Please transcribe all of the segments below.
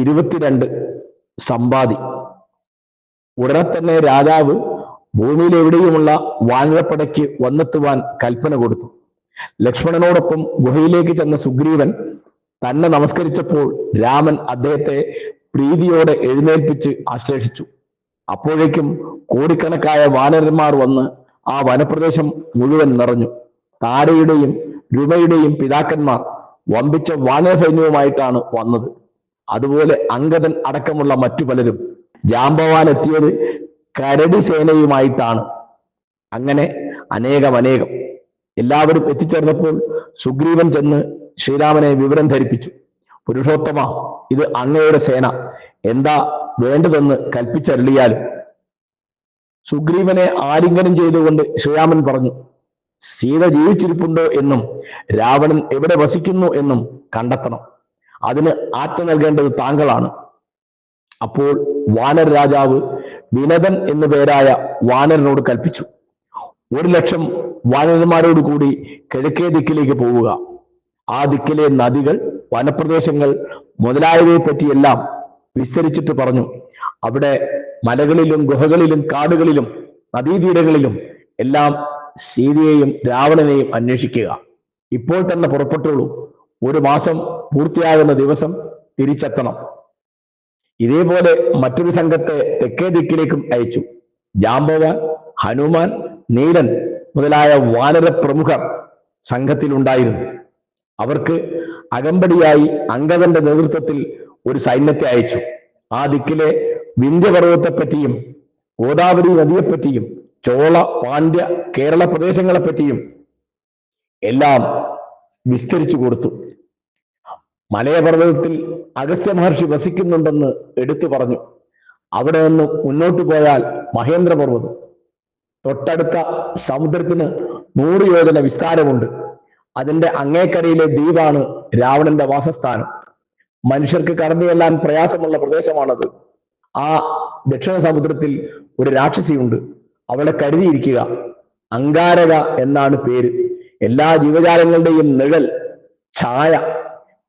ഇരുപത്തിരണ്ട് സമ്പാദി. ഉടനെ തന്നെ രാജാവ് ഭൂമിയിൽ എവിടെയുമുള്ള വാനരപ്പടയ്ക്ക് വന്നെത്തുവാൻ കൽപ്പന കൊടുത്തു. ലക്ഷ്മണനോടൊപ്പം ഗുഹയിലേക്ക് ചെന്ന സുഗ്രീവൻ തന്നെ നമസ്കരിച്ചപ്പോൾ രാമൻ അദ്ദേഹത്തെ പ്രീതിയോടെ എഴുന്നേൽപ്പിച്ച് ആശ്ലേഷിച്ചു. അപ്പോഴേക്കും കോടിക്കണക്കായ വാനരന്മാർ വന്ന് ആ വനപ്രദേശം മുഴുവൻ നിറഞ്ഞു. താരയുടെയും രുമയുടെയും പിതാക്കന്മാർ വമ്പിച്ച വാനര സൈന്യവുമായിട്ടാണ് വന്നത്. അതുപോലെ അങ്കദൻ അടക്കമുള്ള മറ്റു പലരും ജാമ്പവാൻ എത്തിയത് കരടി സേനയുമായിട്ടാണ്. അങ്ങനെ അനേകം അനേകം എല്ലാവരും എത്തിച്ചേർന്നപ്പോൾ സുഗ്രീവൻ ചെന്ന് ശ്രീരാമനെ വിവരം ധരിപ്പിച്ചു. പുരുഷോത്തമ ഇത് അങ്ങയുടെ സേന. എന്താ വേണ്ടതെന്ന് കൽപ്പിച്ചരളിയാലും സുഗ്രീവനെ ആലിംഗനം ചെയ്തുകൊണ്ട് ശ്രീരാമൻ പറഞ്ഞു സീത ജീവിച്ചിരിപ്പുണ്ടോ എന്നും രാവണൻ എവിടെ വസിക്കുന്നു എന്നും കണ്ടെത്തണം. അതിന് ആറ്റ നൽകേണ്ടത് താങ്കളാണ്. അപ്പോൾ വാനർ രാജാവ് വിനതൻ എന്നു പേരായ വാനരനോട് കൽപ്പിച്ചു. ഒരു ലക്ഷം വാനരന്മാരോട് കൂടി കിഴക്കേ ദിക്കിലേക്ക് പോവുക. ആ ദിക്കിലെ നദികൾ വനപ്രദേശങ്ങൾ മുതലായവയെ പറ്റിയെല്ലാം വിസ്തരിച്ചിട്ട് പറഞ്ഞു. അവിടെ മലകളിലും ഗുഹകളിലും കാടുകളിലും നദീതീരങ്ങളിലും എല്ലാം സീതയെയും രാവണനെയും അന്വേഷിക്കുക. ഇപ്പോൾ തന്നെ പുറപ്പെട്ടുള്ളൂ ഒരു മാസം പൂർത്തിയാകുന്ന ദിവസം തിരിച്ചെത്തണം. ഇതേപോലെ മറ്റൊരു സംഘത്തെ തെക്കേ ദിക്കിലേക്കും അയച്ചു. ജാമ്പവാൻ ഹനുമാൻ നീലൻ മുതലായ വാനര പ്രമുഖർ സംഘത്തിലുണ്ടായിരുന്നു. അവർക്ക് അകമ്പടിയായി അംഗതന്റെ നേതൃത്വത്തിൽ ഒരു സൈന്യത്തെ അയച്ചു. ആ ദിക്കിലെ വിന്ധ്യപർവതത്തെപ്പറ്റിയും ഗോദാവരി നദിയെപ്പറ്റിയും ചോള പാണ്ഡ്യ കേരള പ്രദേശങ്ങളെപ്പറ്റിയും എല്ലാം വിസ്തരിച്ചു കൊടുത്തു. മലയപർവതത്തിൽ അഗസ്ത്യ മഹർഷി വസിക്കുന്നുണ്ടെന്ന് എടുത്തു പറഞ്ഞു. അവിടെ നിന്ന് മുന്നോട്ട് പോയാൽ മഹേന്ദ്രപർവതം. തൊട്ടടുത്ത സമുദ്രത്തിന് നൂറ് യോജന വിസ്താരമുണ്ട്. അതിന്റെ അങ്ങേക്കരയിലെ ദ്വീപാണ് രാവണന്റെ വാസസ്ഥാനം. മനുഷ്യർക്ക് കടന്നു ചെല്ലാൻ പ്രയാസമുള്ള പ്രദേശമാണത്. ആ ദക്ഷിണ സമുദ്രത്തിൽ ഒരു രാക്ഷസിയുണ്ട്. അവളെ കരുതിയിരിക്കുക. അങ്കാരക എന്നാണ് പേര്. എല്ലാ ജീവജാലങ്ങളുടെയും നിഴൽ ഛായ.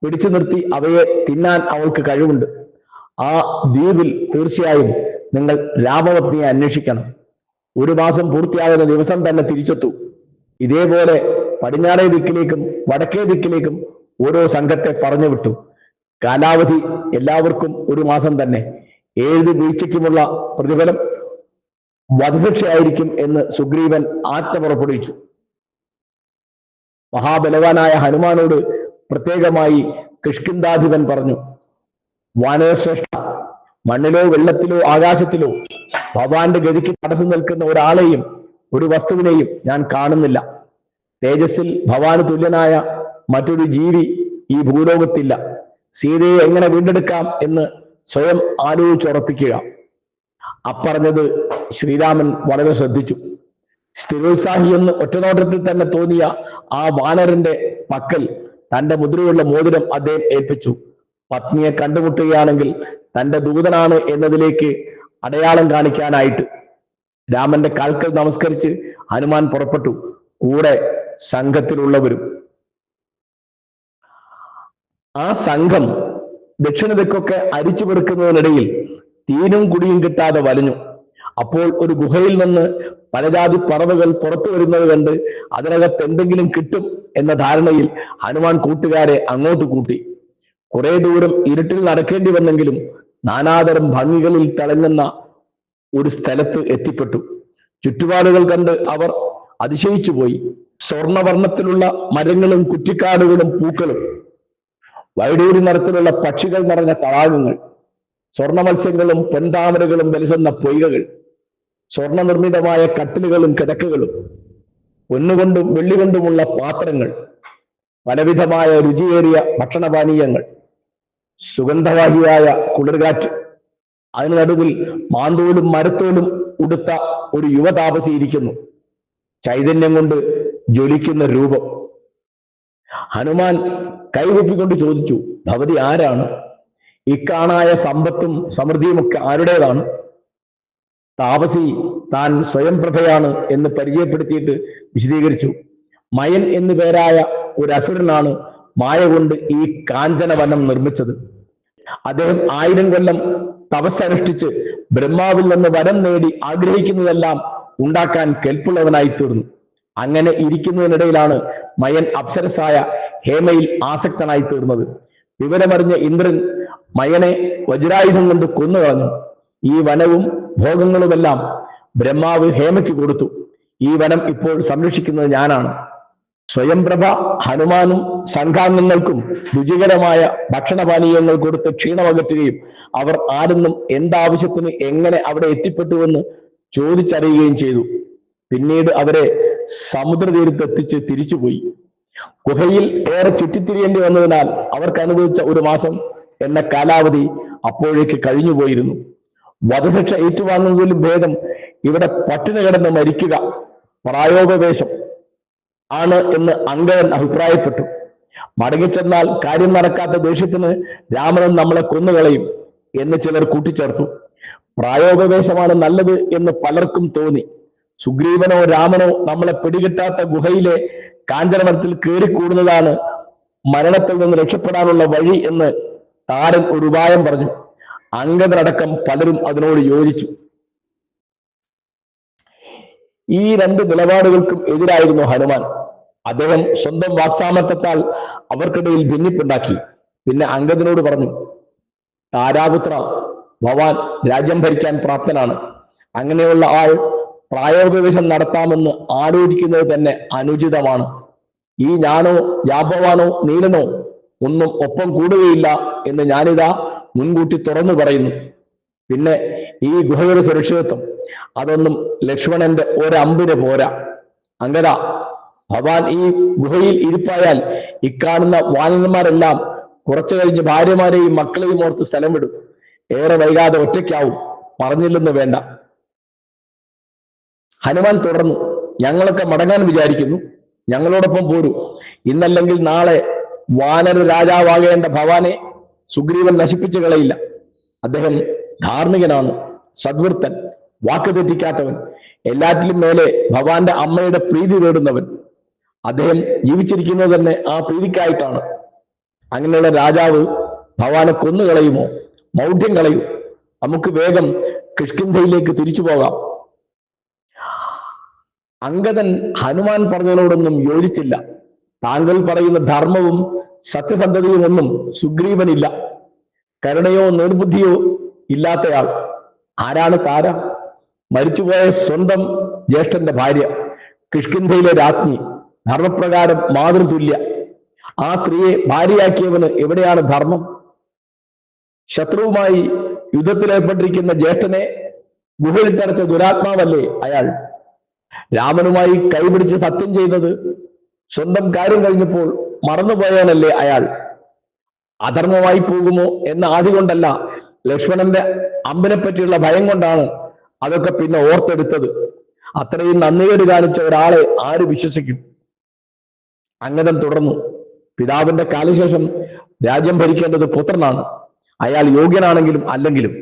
പിടിച്ചു നിർത്തി അവയെ തിന്നാൻ അവൾക്ക് കഴിവുണ്ട്. ആ ദ്വീപിൽ തീർച്ചയായും നിങ്ങൾ രാമപത്നിയെ അന്വേഷിക്കണം. ഒരു മാസം പൂർത്തിയാകുന്ന ദിവസം തന്നെ തിരിച്ചെത്തു. ഇതേപോലെ പടിഞ്ഞാറേ ദിക്കിലേക്കും വടക്കേ ദിക്കിലേക്കും ഓരോ സംഘത്തെ പറഞ്ഞു വിട്ടു കാലാവധി എല്ലാവർക്കും ഒരു മാസം തന്നെ. ഏഴ് വീഴ്ചയ്ക്കുമുള്ള പ്രതിഫലം വധശിക്ഷയായിരിക്കും എന്ന് സുഗ്രീവൻ ആജ്ഞ പുറപ്പെടുവിച്ചു. മഹാബലവാനായ ഹനുമാനോട് പ്രത്യേകമായി കിഷ്കിന്താധിപൻ പറഞ്ഞു വാനരശ്രേഷ്ഠ മണ്ണിലോ വെള്ളത്തിലോ ആകാശത്തിലോ ഭഗവാന്റെ ഗതിക്ക് തടസ്സം നിൽക്കുന്ന ഒരാളെയും ഒരു വസ്തുവിനെയും ഞാൻ കാണുന്നില്ല. തേജസ്സിൽ ഭഗവാന് തുല്യനായ മറ്റൊരു ജീവി ഈ ഭൂലോകത്തില്ല. സീതയെ എങ്ങനെ വീണ്ടെടുക്കാം എന്ന് സ്വയം ആലോചിച്ചുറപ്പിക്കുക. അപ്പറഞ്ഞത് ശ്രീരാമൻ വളരെ ശ്രദ്ധിച്ചു. സ്ഥിരോത്സാഹി എന്ന് ഒറ്റനോട്ടത്തിൽ തന്നെ തോന്നിയ ആ വാനരന്റെ പക്കൽ തന്റെ മുദ്രയുള്ള മോതിരം അദ്ദേഹം ഏൽപ്പിച്ചു. പത്നിയെ കണ്ടുമുട്ടുകയാണെങ്കിൽ തന്റെ ദൂതനാണ് എന്നതിലേക്ക് അടയാളം കാണിക്കാനായിട്ട് രാമന്റെ കാൽക്കൽ നമസ്കരിച്ച് ഹനുമാൻ പുറപ്പെട്ടു. കൂടെ സംഘത്തിലുള്ളവരും. ആ സംഘം ദക്ഷിണ ദിക്കൊക്കെ അരിച്ചു പെറുക്കുന്നതിനിടയിൽ തീനും കുടിയും കിട്ടാതെ വലഞ്ഞു. അപ്പോൾ ഒരു ഗുഹയിൽ നിന്ന് പലജാതി പറവകൾ പുറത്തു വരുന്നത് കണ്ട് അതിനകത്ത് എന്തെങ്കിലും കിട്ടും എന്ന ധാരണയിൽ ഹനുമാൻ കൂട്ടുകാരെ അങ്ങോട്ട് കൂട്ടി. കുറെ ദൂരം ഇരുട്ടിൽ നടക്കേണ്ടി വന്നെങ്കിലും നാനാതരം ഭംഗികളിൽ തിളങ്ങുന്ന ഒരു സ്ഥലത്ത് എത്തിപ്പെട്ടു. ചുറ്റുപാടുകൾ കണ്ട് അവർ അതിശയിച്ചു പോയി. സ്വർണവർണത്തിലുള്ള മരങ്ങളും കുറ്റിക്കാടുകളും പൂക്കളും വൈഡൂരി നിറത്തിലുള്ള പക്ഷികൾ നിറഞ്ഞ തടാകങ്ങൾ സ്വർണ മത്സ്യങ്ങളും പെൺതാമരകളും വലിച്ചെന്ന പൊയ്കകൾ സ്വർണ നിർമ്മിതമായ കട്ടിലുകളും കിടക്കുകളും പൊന്നുകൊണ്ടും വെള്ളികൊണ്ടുമുള്ള പാത്രങ്ങൾ പലവിധമായ രുചിയേറിയ ഭക്ഷണപാനീയങ്ങൾ സുഗന്ധവാഹിയായ കുളിർകാറ്റ് അതിന് നടുവിൽ മാന്തോലും മരത്തോലും ഉടുത്ത ഒരു യുവതാപസി ഇരിക്കുന്നു. ചൈതന്യം കൊണ്ട് ജ്വലിക്കുന്ന രൂപം. ഹനുമാൻ കൈകൊപ്പിക്കൊണ്ട് ചോദിച്ചു ഭവതി ആരാണ്? ഇക്കാണായ സമ്പത്തും സമൃദ്ധിയുമൊക്കെ ആരുടേതാണ്? താപസി താൻ സ്വയംപ്രഭയാണ് എന്ന് പരിചയപ്പെടുത്തിയിട്ട് വിശദീകരിച്ചു. മയൻ എന്നു പേരായ ഒരു അസുരനാണ് മായ കൊണ്ട് ഈ കാഞ്ചനവനം നിർമ്മിച്ചത്. അദ്ദേഹം ആയിരം കൊല്ലം തപസ്സനുഷ്ഠിച്ച് ബ്രഹ്മാവിൽ നിന്ന് വരം നേടി ആഗ്രഹിക്കുന്നതെല്ലാം ഉണ്ടാക്കാൻ കെൽപ്പുള്ളവനായി തീർന്നു. അങ്ങനെ ഇരിക്കുന്നതിനിടയിലാണ് മയൻ അപ്സരസായ ഹേമയിൽ ആസക്തനായി തീർന്നത്. വിവരമറിഞ്ഞ ഇന്ദ്രൻ മയനെ വജ്രായുധം കൊണ്ട് കൊന്നുകളഞ്ഞു. ഈ വനവും ഭോഗങ്ങളുമെല്ലാം ബ്രഹ്മാവ് ഹേമയ്ക്ക് കൊടുത്തു. ഈ വനം ഇപ്പോൾ സംരക്ഷിക്കുന്നത് ഞാനാണ്. സ്വയംപ്രഭ ഹനുമാനും സംഘാംഗങ്ങൾക്കും രുചികരമായ ഭക്ഷണപാനീയങ്ങൾ കൊടുത്ത് ക്ഷീണമകറ്റുകയും അവർ ആരെന്നും എന്താവശ്യത്തിന് എങ്ങനെ അവിടെ എത്തിപ്പെട്ടുവെന്ന് ചോദിച്ചറിയുകയും ചെയ്തു. പിന്നീട് അവരെ സമുദ്രതീരത്ത് എത്തിച്ച് തിരിച്ചുപോയി. ഗുഹയിൽ ഏറെ ചുറ്റിത്തിരിയേണ്ടി വന്നതിനാൽ അവർക്ക് അനുഭവിച്ച ഒരു മാസം എന്ന കാലാവധി അപ്പോഴേക്ക് കഴിഞ്ഞുപോയിരുന്നു. വധശിക്ഷ ഏറ്റുവാങ്ങുന്നതിലും ഭേദം ഇവിടെ പട്ടിണി കിടന്ന് മരിക്കുക പ്രായോഗവേശം ആണ് എന്ന് അങ്കരൻ അഭിപ്രായപ്പെട്ടു. മടങ്ങിച്ചെന്നാൽ കാര്യം നടക്കാത്ത ദേഷ്യത്തിന് രാമനൻ നമ്മളെ കൊന്നുകളയും എന്ന് ചിലർ കൂട്ടിച്ചേർത്തു. പ്രായോഗവേശമാണ് നല്ലത് എന്ന് പലർക്കും തോന്നി. സുഗ്രീവനോ രാമനോ നമ്മളെ പിടികിട്ടാത്ത ഗുഹയിലെ കാഞ്ചനവനത്തിൽ കയറിക്കൂടുന്നതാണ് മരണത്തിൽ നിന്ന് രക്ഷപ്പെടാനുള്ള വഴി എന്ന് താരൻ ഒരു ഉപായം പറഞ്ഞു. അംഗതടക്കം പലരും അതിനോട് യോജിച്ചു. ഈ രണ്ട് നിലപാടുകൾക്കും എതിരായിരുന്നു ഹനുമാൻ. അദ്ദേഹം സ്വന്തം വാക്സാമർത്ഥത്താൽ അവർക്കിടയിൽ ഭിന്നിപ്പുണ്ടാക്കി. പിന്നെ അംഗതിനോട് പറഞ്ഞു താരാപുത്ര ഭവാൻ രാജ്യം ഭരിക്കാൻ പ്രാപ്തനാണ്. അങ്ങനെയുള്ള ആൾ പ്രായോഗികം നടത്താമെന്ന് ആലോചിക്കുന്നത് തന്നെ അനുചിതമാണ്. ഈ ഞാനോ ജാമ്പവാനോ നീലനോ ഒന്നും ഒപ്പം കൂടുകയില്ല എന്ന് ഞാനിതാ മുൻകൂട്ടി തുറന്നു പറയുന്നു. പിന്നെ ഈ ഗുഹയുടെ സുരക്ഷിതത്വം അതൊന്നും ലക്ഷ്മണന്റെ ഒരമ്പിന് പോരാ. അങ്ങന. ഭവാൻ ഈ ഗുഹയിൽ ഇരിപ്പായാൽ ഇക്കാണുന്ന വാനന്മാരെല്ലാം കുറച്ചു കഴിഞ്ഞ് ഭാര്യമാരെയും മക്കളെയും ഓർത്ത് സ്ഥലം വിടും. ഏറെ വൈകാതെ ഒറ്റയ്ക്കാവും. പറഞ്ഞില്ലെന്ന് വേണ്ട. ഹനുമാൻ തുടർന്നു. ഞങ്ങളൊക്കെ മടങ്ങാൻ വിചാരിക്കുന്നു. ഞങ്ങളോടൊപ്പം പോരൂ. ഇന്നല്ലെങ്കിൽ നാളെ വാനര രാജാവാകേണ്ട ഭവാനെ സുഗ്രീവൻ നശിപ്പിച്ചു കളയില്ല. അദ്ദേഹം ധാർമ്മികനാണ് സദ്വൃത്തൻ വാക്ക് തെറ്റിക്കാത്തവൻ എല്ലാറ്റിലും മേലെ ഭഗവാന്റെ അമ്മയുടെ പ്രീതി നേടുന്നവൻ അദ്ദേഹം ജീവിച്ചിരിക്കുന്നത് തന്നെ ആ പ്രീതിക്കായിട്ടാണ്. അങ്ങനെയുള്ള രാജാവ് ഭവാനെ കൊന്നുകളയുമോ മൗഢ്യം കളയൂ. നമുക്ക് വേഗം കിഷ്കിന്ധയിലേക്ക് തിരിച്ചു പോകാം. അങ്കദൻ ഹനുമാൻ പറഞ്ഞതിനോടൊന്നും യോജിച്ചില്ല. താങ്കൾ പറയുന്ന ധർമ്മവും സത്യസന്ധതയും ഒന്നും സുഗ്രീവനില്ല. കരുണയോ നിർബുദ്ധിയോ ഇല്ലാത്തയാൾ. ആരാണ് താര? മരിച്ചുപോയ സ്വന്തം ജ്യേഷ്ഠന്റെ ഭാര്യ. കിഷ്കിന്ധയിലെ രാജ്ഞി. ധർമ്മപ്രകാരം മാതൃതുല്യ. ആ സ്ത്രീയെ ഭാര്യയാക്കിയവന് എവിടെയാണ് ധർമ്മം? ശത്രുവുമായി യുദ്ധത്തിലേർപ്പെട്ടിരിക്കുന്ന ജ്യേഷ്ഠനെ ഗുഹയിട്ടടച്ച ദുരാത്മാവല്ലേ അയാൾ? രാമനുമായി കൈപിടിച്ച് സത്യം ചെയ്തത് സ്വന്തം കാര്യം കഴിഞ്ഞപ്പോൾ മറന്നുപോയവനല്ലേ അയാൾ? അധർമ്മമായി പോകുമോ എന്ന ആദ്യ കൊണ്ടല്ല ലക്ഷ്മണന്റെ അമ്പിനെ പറ്റിയുള്ള ഭയം കൊണ്ടാണ് അതൊക്കെ പിന്നെ ഓർത്തെടുത്തത്. അത്രയും നന്ദികേട് കാണിച്ച ഒരാളെ ആര് വിശ്വസിക്കും? അങ്ങനെ തുടർന്നു. പിതാവിന്റെ കാലശേഷം രാജ്യം ഭരിക്കേണ്ടത് പുത്രനാണ്. അയാൾ യോഗ്യനാണെങ്കിലും അല്ലെങ്കിലും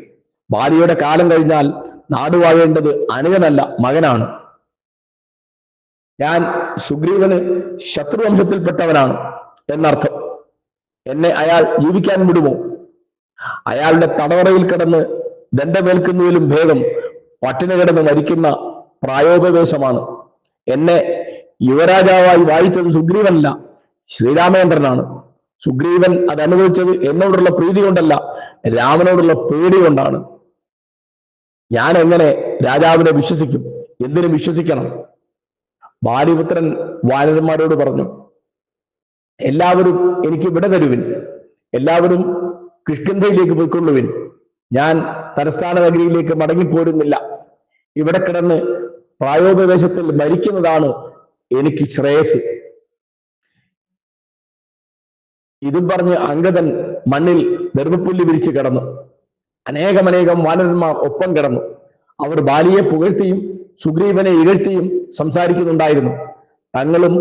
ഭാര്യയുടെ കാലം കഴിഞ്ഞാൽ നാടുവാഴേണ്ടത് അനുജനല്ല മകനാണ്. ഞാൻ സുഗ്രീവന് ശത്രുവംശത്തിൽപ്പെട്ടവനാണ് എന്നർത്ഥം. എന്നെ അയാൾ ജീവിക്കാൻ വിടുമോ? അയാളുടെ തടവറയിൽ കിടന്ന് ദണ്ഡമേൽക്കുന്നതിലും ഭേദം പട്ടിണി കിടന്ന് മരിക്കുന്ന പ്രായോഗവേശമാണ് എന്നെ യുവരാജാവായി വായിച്ചത് സുഗ്രീവനല്ല ശ്രീരാമേന്ദ്രനാണ്. സുഗ്രീവൻ അത് അനുഭവിച്ചത് എന്നോടുള്ള പ്രീതി കൊണ്ടല്ല രാമനോടുള്ള പേടി കൊണ്ടാണ്. ഞാൻ എങ്ങനെ രാജാവിനെ വിശ്വസിക്കും? എന്തിനു വിശ്വസിക്കണം? ഭാര്യപുത്രൻ വാനരന്മാരോട് പറഞ്ഞു എല്ലാവരും എനിക്ക് ഇവിടെ തരുവിൻ. എല്ലാവരും കിഷ്കിന്ധയിലേക്ക് പോയിക്കൊള്ളുവിൻ. ഞാൻ തലസ്ഥാന നഗരിയിലേക്ക് മടങ്ങിപ്പോരുന്നില്ല. ഇവിടെ കിടന്ന് പ്രായോപദേശത്തിൽ മരിക്കുന്നതാണ് എനിക്ക് ശ്രേയസ്. ഇതും പറഞ്ഞ് അങ്കദൻ മണ്ണിൽ ഗർഭപ്പുല്ല് വിരിച്ച് കിടന്നു. അനേകമനേകം വാനരന്മാർ ഒപ്പം കിടന്നു. അവർ ബാലിയെ പുകഴ്ത്തിയും സുഗ്രീവനെ ഇകഴ്ത്തിയും സംസാരിക്കുന്നുണ്ടായിരുന്നു. തങ്ങളും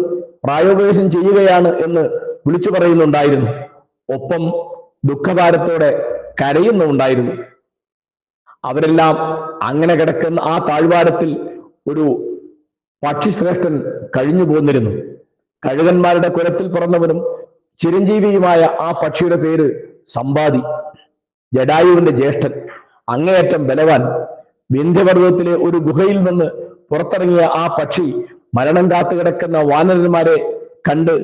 പ്രായോപദേശം ചെയ്യുകയാണ് എന്ന് വിളിച്ചു പറയുന്നുണ്ടായിരുന്നു. ഒപ്പം ദുഃഖഭാരത്തോടെ കരയുന്നുണ്ടായിരുന്നു അവരെല്ലാം അങ്ങനെ കിടക്കുന്ന ആ താഴ്വാരത്തിൽ ഒരു പക്ഷിശ്രേഷ്ഠൻ കഴിഞ്ഞു പോന്നിരുന്നു. കഴുകന്മാരുടെ കുലത്തിൽ പിറന്നവനും ചിരഞ്ജീവിയുമായ ആ പക്ഷിയുടെ പേര് സമ്പാദി ജഡായുവിന്റെ ജ്യേഷ്ഠൻ അങ്ങേയറ്റം ബലവാൻ വിന്ധ്യപർവതത്തിലെ ഒരു ഗുഹയിൽ നിന്ന് പുറത്തിറങ്ങിയ ആ പക്ഷി മരണം കാത്തു കിടക്കുന്ന വാനരന്മാരെ കണ്ട്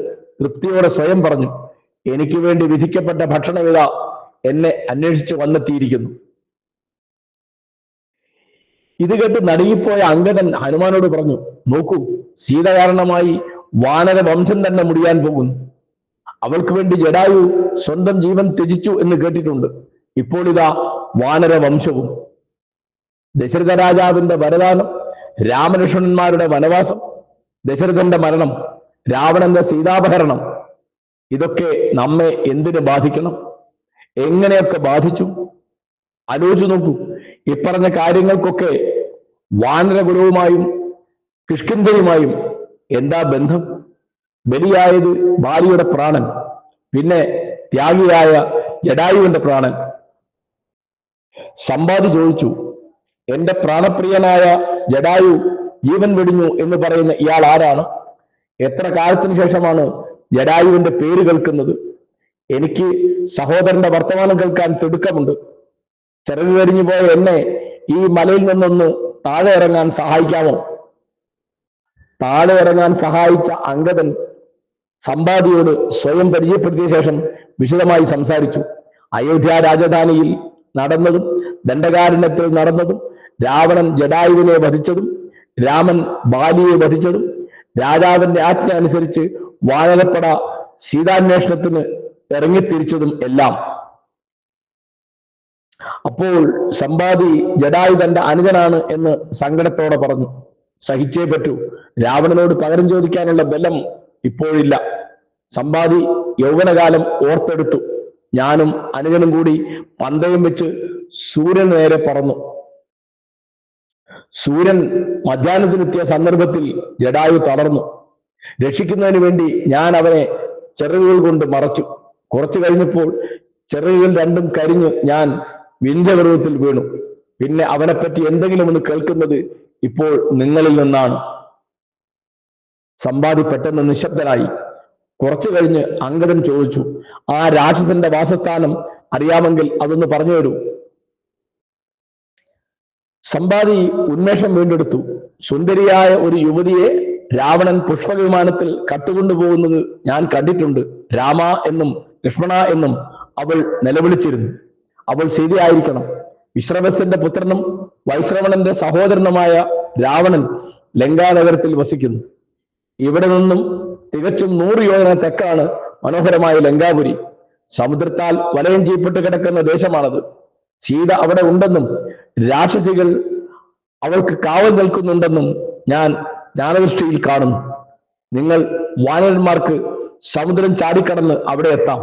തൃപ്തിയോടെ സ്വയം പറഞ്ഞു എനിക്ക് വേണ്ടി വിധിക്കപ്പെട്ട ഭക്ഷണവിധ എന്നെ അന്വേഷിച്ച് വന്നെത്തിയിരിക്കുന്നു. ഇത് കേട്ട് നടുങ്ങിപ്പോയ അങ്കദൻ ഹനുമാനോട് പറഞ്ഞു നോക്കൂ സീത കാരണമായി വാനര വംശം തന്നെ മുടിയാൻ പോകുന്നു. അവൾക്ക് വേണ്ടി ജഡായു സ്വന്തം ജീവൻ ത്യജിച്ചു എന്ന് കേട്ടിട്ടുണ്ട്. ഇപ്പോൾ ഇതാ വാനര വംശവും ദശരഥ രാജാവിന്റെ വരദാനം രാമലക്ഷ്മണന്മാരുടെ വനവാസം ദശരഥന്റെ മരണം രാവണന്റെ സീതാപഹരണം ഇതൊക്കെ നമ്മെ എന്തിനു ബാധിക്കണം? എങ്ങനെയൊക്കെ ബാധിച്ചു? ആലോചിച്ചു നോക്കൂ. ഇപ്പറഞ്ഞ കാര്യങ്ങൾക്കൊക്കെ വാനരകുലവുമായും കിഷ്കിന്ധയുമായും എന്താ ബന്ധം? ബലിയായത് ഭാര്യയുടെ പ്രാണൻ പിന്നെ ത്യാഗിയായ ജഡായുവിന്റെ പ്രാണൻ. സമ്പാദി ചോദിച്ചു എന്റെ പ്രാണപ്രിയനായ ജഡായു ജീവൻ വെടിഞ്ഞു എന്ന് പറയുന്ന ഇയാൾ ആരാണ്? എത്ര കാലത്തിന് ശേഷമാണ് ജഡായുവിന്റെ പേര് കേൾക്കുന്നത്? എനിക്ക് സഹോദരന്റെ വർത്തമാനം കേൾക്കാൻ തിടുക്കമുണ്ട്. ചിറക് കരിഞ്ഞു പോയ എന്നെ ഈ മലയിൽ നിന്നൊന്ന് താഴെ ഇറങ്ങാൻ സഹായിക്കാമോ? താഴെ ഇറങ്ങാൻ സഹായിച്ച അങ്കദൻ സമ്പാദിയോട് സ്വയം പരിചയപ്പെടുത്തിയ ശേഷം വിശദമായി സംസാരിച്ചു. അയോധ്യ രാജധാനിയിൽ നടന്നതും ദണ്ഡകാരണ്യത്തിൽ നടന്നതും രാവണൻ ജഡായുവിനെ വധിച്ചതും രാമൻ ബാലിയെ വധിച്ചതും രാജാവിന്റെ ആജ്ഞ അനുസരിച്ച് വാനരപ്പട സീതാന്വേഷണത്തിന് ഇറങ്ങിത്തിരിച്ചതും എല്ലാം. അപ്പോൾ സമ്പാദി ജഡായു തന്റെ അനുജനാണ് എന്ന് സങ്കടത്തോടെ പറഞ്ഞു. സഹിച്ചേ പറ്റൂ. രാവണനോട് പകരം ചോദിക്കാനുള്ള ബലം ഇപ്പോഴില്ല. സമ്പാദി യൗവനകാലം ഓർത്തെടുത്തു. ഞാനും അനുജനും കൂടി പന്തയം വെച്ച് സൂര്യനേരെ പറന്നു. സൂര്യൻ മധ്യാഹ്നത്തിനെത്തിയ സന്ദർഭത്തിൽ ജഡായു തളർന്നു. രക്ഷിക്കുന്നതിന് വേണ്ടി ഞാൻ അവനെ ചെറുകൾ കൊണ്ട് മറച്ചു. കുറച്ചു കഴിഞ്ഞപ്പോൾ ചെറുകൾ രണ്ടും കരിഞ്ഞു. ഞാൻ വിന്ധ്യപർവത്തിൽ വീണു. പിന്നെ അവനെപ്പറ്റി എന്തെങ്കിലും ഒന്ന് കേൾക്കുന്നത് ഇപ്പോൾ നിങ്ങളിൽ നിന്നാണ്. സമ്പാദി പെട്ടെന്ന് നിശബ്ദനായി. കുറച്ചു കഴിഞ്ഞ് അങ്കദൻ ചോദിച്ചു ആ രാക്ഷസന്റെ വാസസ്ഥാനം അറിയാമെങ്കിൽ അതൊന്ന് പറഞ്ഞു തരൂ. സമ്പാദി ഉന്മേഷം വീണ്ടെടുത്തു. സുന്ദരിയായ ഒരു യുവതിയെ രാവണൻ പുഷ്പവിമാനത്തിൽ കട്ടുകൊണ്ടുപോകുന്നത് ഞാൻ കണ്ടിട്ടുണ്ട്. രാമ എന്നും ലക്ഷ്മണ എന്നും അവൾ നിലവിളിച്ചിരുന്നു. അവൾ സീതയായിരിക്കണം. വിശ്രവസന്റെ പുത്രനും വൈശ്രവണന്റെ സഹോദരനുമായ രാവണൻ ലങ്കാനഗരത്തിൽ വസിക്കുന്നു. ഇവിടെ നിന്നും തികച്ചും നൂറ് യോജന തെക്കാണ് മനോഹരമായ ലങ്കാപുരി. സമുദ്രത്താൽ വലയം ചെയ്യപ്പെട്ട് കിടക്കുന്ന ദേശമാണത്. സീത അവിടെ ഉണ്ടെന്നും രാക്ഷസികൾ അവൾക്ക് കാവൽ നിൽക്കുന്നുണ്ടെന്നും ഞാൻ ജ്ഞാനദൃഷ്ടിയിൽ കാണുന്നു. നിങ്ങൾ വാനരന്മാർക്ക് സമുദ്രം ചാടിക്കടന്ന് അവിടെ എത്താം.